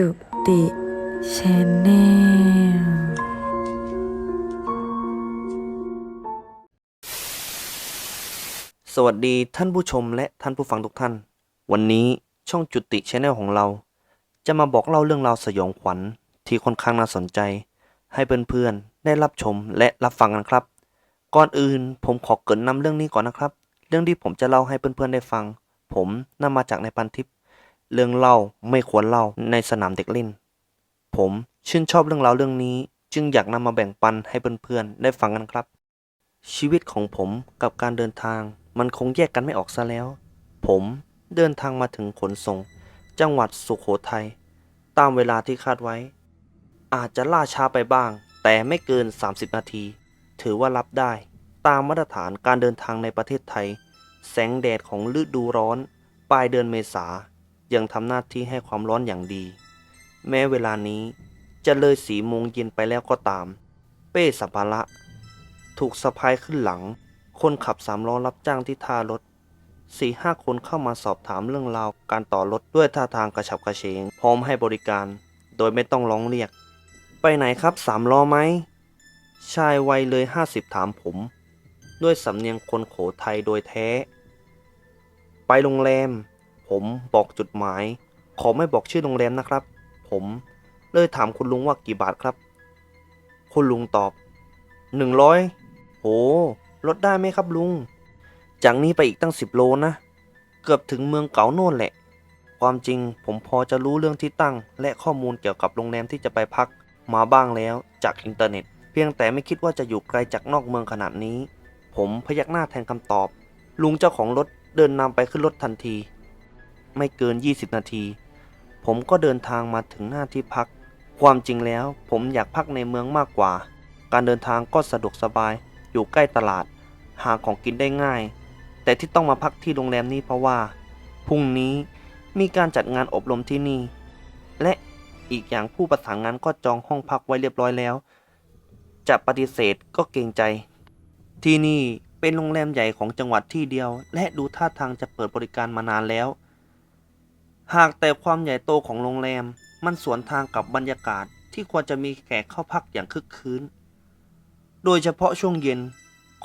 จุติชแนลสวัสดีท่านผู้ชมและท่านผู้ฟังทุกท่าน วันนี้ช่องจุติชแนลของเรา จะมาบอกเล่าเรื่องราวสยองขวัญที่ค่อนข้างน่าสนใจ ให้เพื่อนๆได้รับชมและรับฟังกันครับ ก่อนอื่นผมขอเกรินนำเรื่องนี้ก่อนนะครับ เรื่องที่ผมจะเล่าให้เพื่อนๆได้ฟัง ผมนำมาจากในพันทิป เรื่องเล่าไม่ควรเล่าในสนามเด็กเล่น ผมชื่นชอบเรื่องราวเรื่องนี้ จึงอยากนำมาแบ่งปันให้เพื่อนๆได้ฟังกันครับ ชีวิตของผมกับการเดินทางมันคงแยกกันไม่ออกซะแล้ว ผมเดินทางมาถึงขนส่ง จังหวัดสุโขทัยตามเวลาที่คาดไว้ อาจจะล่าช้าไปบ้าง แต่ไม่เกิน 30 นาที ถือว่ารับได้ ตามมาตรฐานการเดินทางในประเทศไทย แสงแดดของฤดูร้อน ปลายเดือนเมษา ยังทำหน้าที่ให้ความร้อนอย่างดี แม้เวลานี้จะเลยสีโมงเย็นไปแล้วก็ตาม เป้สัมภาระถูกสะพายขึ้นหลัง คนขับสามล้อรับจ้างที่ท่ารถสี่ห้าคนเข้ามาสอบถามเรื่องราวการต่อรถด้วยท่าทางกระฉับกระเฉง พร้อมให้บริการ โดยไม่ต้องร้องเรียก ไปไหนครับสามล้อไหม ชายวัยเลยห้าสิบถามผม ด้วยสำเนียงคนโขไทยโดยแท้ ไปโรงแรม ผมบอกจุดหมาย ขอไม่บอกชื่อโรงแรมนะครับ ผมเลยถามคุณลุงว่ากี่บาทครับ คุณลุงตอบหนึ่งร้อยโห ลดได้ไหมครับลุง จากนี้ไปอีกตั้งสิบโลนะ เกือบถึงเมืองเก๋าโน่นแหละ ความจริงผมพอจะรู้เรื่องที่ตั้ง และข้อมูลเกี่ยวกับโรงแรมที่จะไปพักมาบ้างแล้วจากอินเทอร์เน็ต เพียงแต่ไม่คิดว่าจะอยู่ไกลจากนอกเมืองขนาดนี้ ผมพยักหน้าแทนคำตอบ ลุงเจ้าของรถเดินนำไปขึ้นรถทันที ไม่เกิน 20 นาที ผมก็เดินทางมาถึงหน้าที่พัก ความจริงแล้วผมอยากพักในเมืองมากกว่า การเดินทางก็สะดวกสบาย อยู่ใกล้ตลาด หาของกินได้ง่าย แต่ที่ต้องมาพักที่โรงแรมนี้เพราะว่า พรุ่งนี้มีการจัดงานอบรมที่นี่ และอีกอย่างผู้ประสานงานก็จองห้องพักไว้เรียบร้อยแล้ว จะปฏิเสธก็เกรงใจ ที่นี่เป็นโรงแรมใหญ่ของจังหวัดที่เดียว และดูท่าทางจะเปิดบริการมานานแล้ว หากแต่ความใหญ่โตของโรงแรมมันสวนทางกับบรรยากาศที่ควรจะมีแขกเข้าพักอย่างคึกคืน โดยเฉพาะช่วงเย็น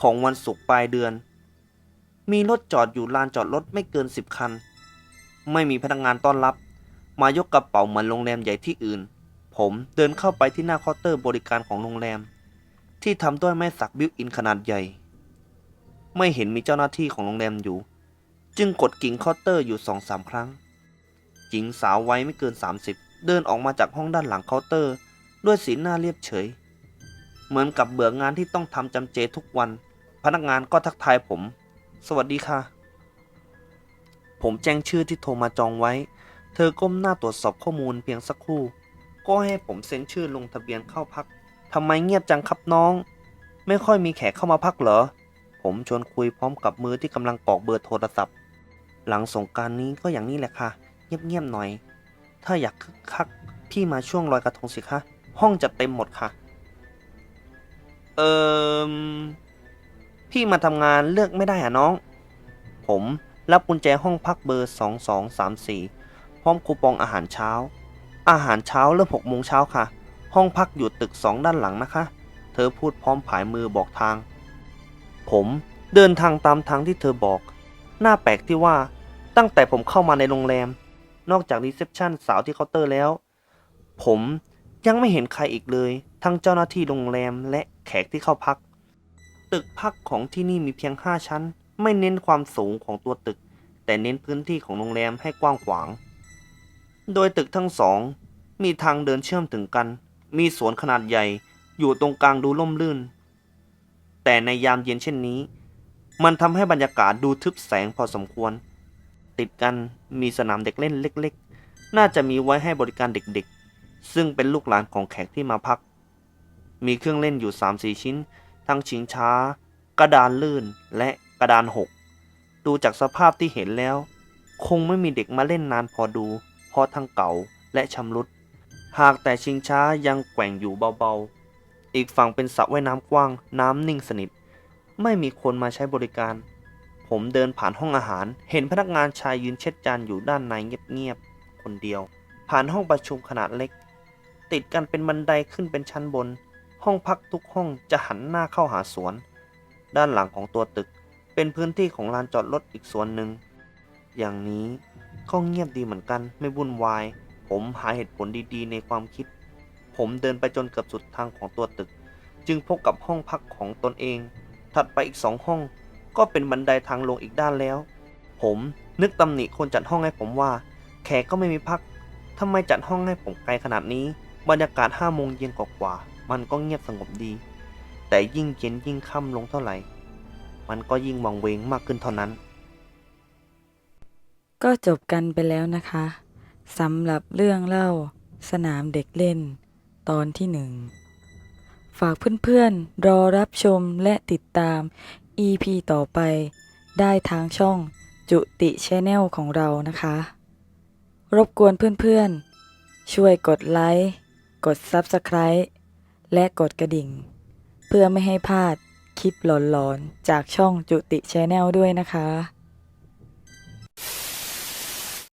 ของวันศุกร์ปลายเดือน มีรถจอดอยู่ลานจอดรถไม่เกินสิบคัน ไม่มีพนักงานต้อนรับ มายกกระเป๋าเหมือนโรงแรมใหญ่ที่อื่น ผมเดินเข้าไปที่หน้าเคาน์เตอร์บริการของโรงแรม ที่ทำด้วยไม้สักบิวอินขนาดใหญ่ ไม่เห็นมีเจ้าหน้าที่ของโรงแรมอยู่ จึงกดกิ่งเคาน์เตอร์อยู่สองสามครั้ง หญิงสาววัยไม่เกิน 30 เดินออกมาจากห้องด้านหลังเคาน์เตอร์ ด้วยสีหน้าเรียบเฉย เหมือนกับเบื่องานที่ต้องทำจำเจทุกวัน พนักงานก็ทักทายผม สวัสดีค่ะ ผมแจ้งชื่อที่โทรมาจองไว้ เธอก้มหน้าตรวจสอบข้อมูลเพียงสักครู่ ก็ให้ผมเซ็นชื่อลงทะเบียนเข้าพักทำไมเงียบจังครับน้อง ไม่ค่อยมีแขกเข้ามาพักเหรอ ผมชวนคุยพร้อมกับมือที่กำลังกรอกเบอร์โทรศัพท์ หลังสงการนี้ก็อย่างนี้แหละค่ะ เงียบๆหน่อย ถ้าอยากคึกคักพี่มาช่วงลอยกระทงสิคะ ห้องจะเต็มหมดค่ะ เอิมพี่มาทำงานเลือกไม่ได้อะน้อง ผมรับกุญแจห้องพักเบอร์ 2234 พร้อมคูปองอาหารเช้า อาหารเช้าเริ่ม6โมงเช้าค่ะ ห้องพักอยู่ตึกสองด้านหลังนะคะ เธอพูดพร้อมผายมือบอกทาง ผมเดินทางตามทางที่เธอบอก หน้าแปลกที่ว่าตั้งแต่ผมเข้ามาในโรงแรม นอกจากรีเซพชันสาวที่เคาน์เตอร์แล้ว ผมยังไม่เห็นใครอีกเลย ทั้งเจ้าหน้าที่โรงแรมและแขกที่เข้าพัก ตึกพักของที่นี่มีเพียง 5 ชั้น ไม่เน้นความสูงของตัวตึก แต่เน้นพื้นที่ของโรงแรมให้กว้างขวาง โดยตึกทั้งสอง มีทางเดินเชื่อมถึงกัน มีสวนขนาดใหญ่ อยู่ตรงกลางดูร่มรื่น แต่ในยามเย็นเช่นนี้ มันทำให้บรรยากาศดูทึบแสงพอสมควร ติดกันมีสนามเด็กเล่นเล็ก ๆ น่าจะมีไว้ให้บริการเด็กๆ ซึ่งเป็นลูกหลานของแขกที่มาพัก มีเครื่องเล่นอยู่ 3-4 ชิ้น ทั้งชิงช้า กระดานลื่นและกระดานหก ดูจากสภาพที่เห็นแล้ว คงไม่มีเด็กมาเล่นนานพอดู เพราะทั้งเก่าและชำรุด หากแต่ชิงช้ายังแกว่งอยู่เบาๆ อีกฝั่งเป็นสระว่ายน้ำกว้าง น้ำนิ่งสนิท ไม่มีคนมาใช้บริการ ผมเดินผ่านห้องอาหาร เห็นพนักงานชายยืนเช็ดจานอยู่ด้านในเงียบๆคนเดียว ผ่านห้องประชุมขนาดเล็ก ติดกันเป็นบันไดขึ้นเป็นชั้นบน ห้องพักทุกห้องจะหันหน้าเข้าหาสวน ด้านหลังของตัวตึก เป็นพื้นที่ของลานจอดรถอีกส่วนหนึ่งอย่างนี้ก็เงียบดีเหมือนกันไม่วุ่นวาย ผมหาเหตุผลดีๆ ในความคิด ผมเดินไปจนเกือบสุดทางของตัวตึก จึงพบกับห้องพักของตนเอง ถัดไปอีกสองห้อง ก็เป็นบันไดทางลงอีกด้านแล้ว ผมนึกตำหนิคนจัดห้องให้ผมว่า แขกก็ไม่มีพักทำไมจัดห้องให้ผมไกลขนาดนี้ บรรยากาศห้าโมงเย็นกว่าๆมันก็เงียบสงบดี แต่ยิ่งเย็นยิ่งค่ำลงเท่าไหร่ มันก็ยิ่งวังเวงมากขึ้นเท่านั้น ก็จบกันไปแล้วนะคะสำหรับเรื่องเล่าสนามเด็กเล่น ตอนที่หนึ่ง ฝากเพื่อนๆ รอรับชมและติดตาม EP ต่อไปได้ทางช่องจุติชแนลของเรานะคะ รบกวนเพื่อนๆ ช่วยกดไลค์ กด Subscribe และกดกระดิ่ง เพื่อไม่ให้พลาดคลิปหลอนๆ จากช่องจุติชแนลด้วยนะคะ